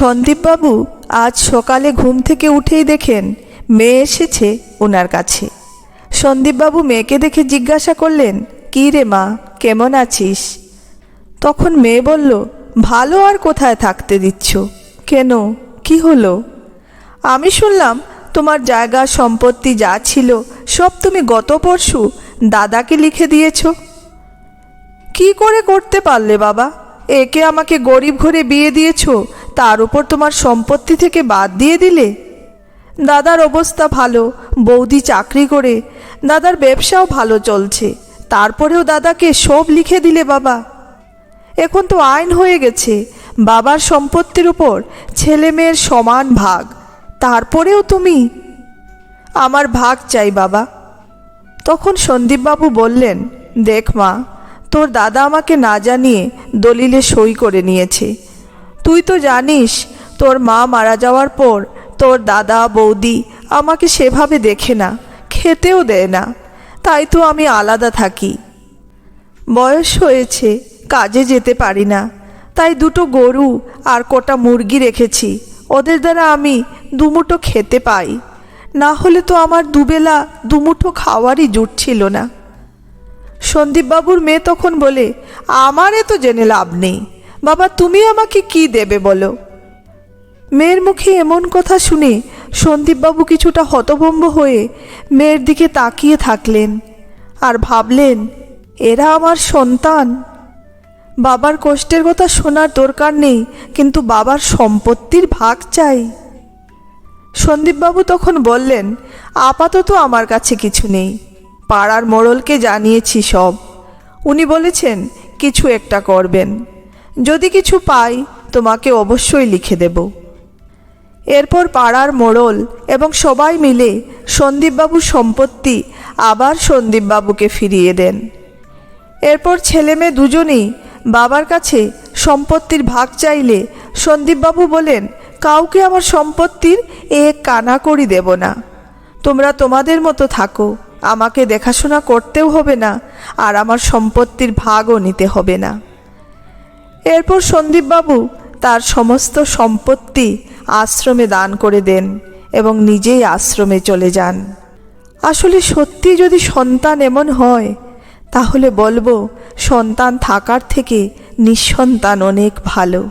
সন্দীপবাবু আজ সকালে ঘুম থেকে উঠেই দেখেন মেয়ে এসেছে ওনার কাছে। সন্দীপবাবু মেয়েকে দেখে জিজ্ঞাসা করলেন, কী রে মা, কেমন আছিস? তখন মেয়ে বলল, ভালো আর কোথায় থাকতে দিচ্ছ? কেন? কি হলো? আমি শুনলাম তোমার জায়গা, সম্পত্তি যা ছিল সব তুমি গত পরশু দাদাকে লিখে দিয়েছ। কি করে করতে পারলে বাবা? একে আমাকে গরিব ঘরে বিয়ে দিয়েছ তার উপর তোমার সম্পত্তি থেকে বাদ দিয়ে দিলে? দাদার অবস্থা ভালো, বৌদি চাকরি করে, দাদার ব্যবসাও ভালো চলছে, তারপরেও দাদাকে সব লিখে দিলে বাবা। এখন তো আইন হয়ে গেছে, বাবার সম্পত্তির উপর ছেলে মেয়ের সমান ভাগ, তারপরেও তুমি? আমার ভাগ চাই বাবা। তখন সন্দীপবাবু বললেন, দেখ মা, তোর দাদা আমাকে না জানিয়ে দলিলে সই করে নিয়েছে তুই তো জানিস, তোর মা মারা যাওয়ার পর তোর দাদা, বৌদি আমাকে সেভাবে দেখে না, খেতেও দেয় না। তাই তো আমি আলাদা থাকি। বয়স হয়েছে, কাজে যেতে পারি না। তাই দুটো গরু আর কটা মুরগি রেখেছি, ওদের দ্বারা আমি দুমুঠো খেতে পাই। না হলে তো আমার দুবেলা দুমুঠো খাওয়ারই জুটছিল না। সন্দীপবাবুর মেয়ে তখন বলে, আমারে তো জেনে লাভ নেই। বাবা তুমি আমাকে কি দেবে বলো? মেয়ের মুখে এমন কথা শুনে সন্দীপবাবু কিছুটা হতভম্ব হয়ে মেয়ের দিকে তাকিয়ে থাকলেন আর ভাবলেন, এরা আমার সন্তান। বাবার কষ্টের কথা শোনার দরকার নেই, কিন্তু বাবার সম্পত্তির ভাগ চাই। সন্দীপবাবু তখন বললেন, আপাতত আমার কাছে কিছু নেই। পাড়ার মোড়লকে জানিয়েছি সব। উনি বলেছেন, কিছু একটা করবেন। যদি কিছু পাই, তোমাকে অবশ্যই লিখে দেব। এরপর পাড়ার মোড়ল এবং সবাই মিলে সন্দীপবাবুর সম্পত্তি আবার সন্দীপবাবুকে ফিরিয়ে দেন। এরপর ছেলে মেয়ে দুজনেই বাবার কাছে সম্পত্তির ভাগ চাইলে সন্দীপবাবু বলেন, কাউকে আমার সম্পত্তির এক কানা করি দেব না। তোমরা তোমাদের মতো থাকো, আমাকে দেখাশোনা করতেও হবে না, আর আমার সম্পত্তির ভাগও নিতে হবে না। এরপর সন্দীপবাবু তার সমস্ত সম্পত্তি আশ্রমে দান করে দেন এবং নিজেই আশ্রমে চলে যান। আসলে সত্যি যদি সন্তান এমন হয়, তাহলে বলব সন্তান থাকার থেকে নিঃসন্তান অনেক ভালো।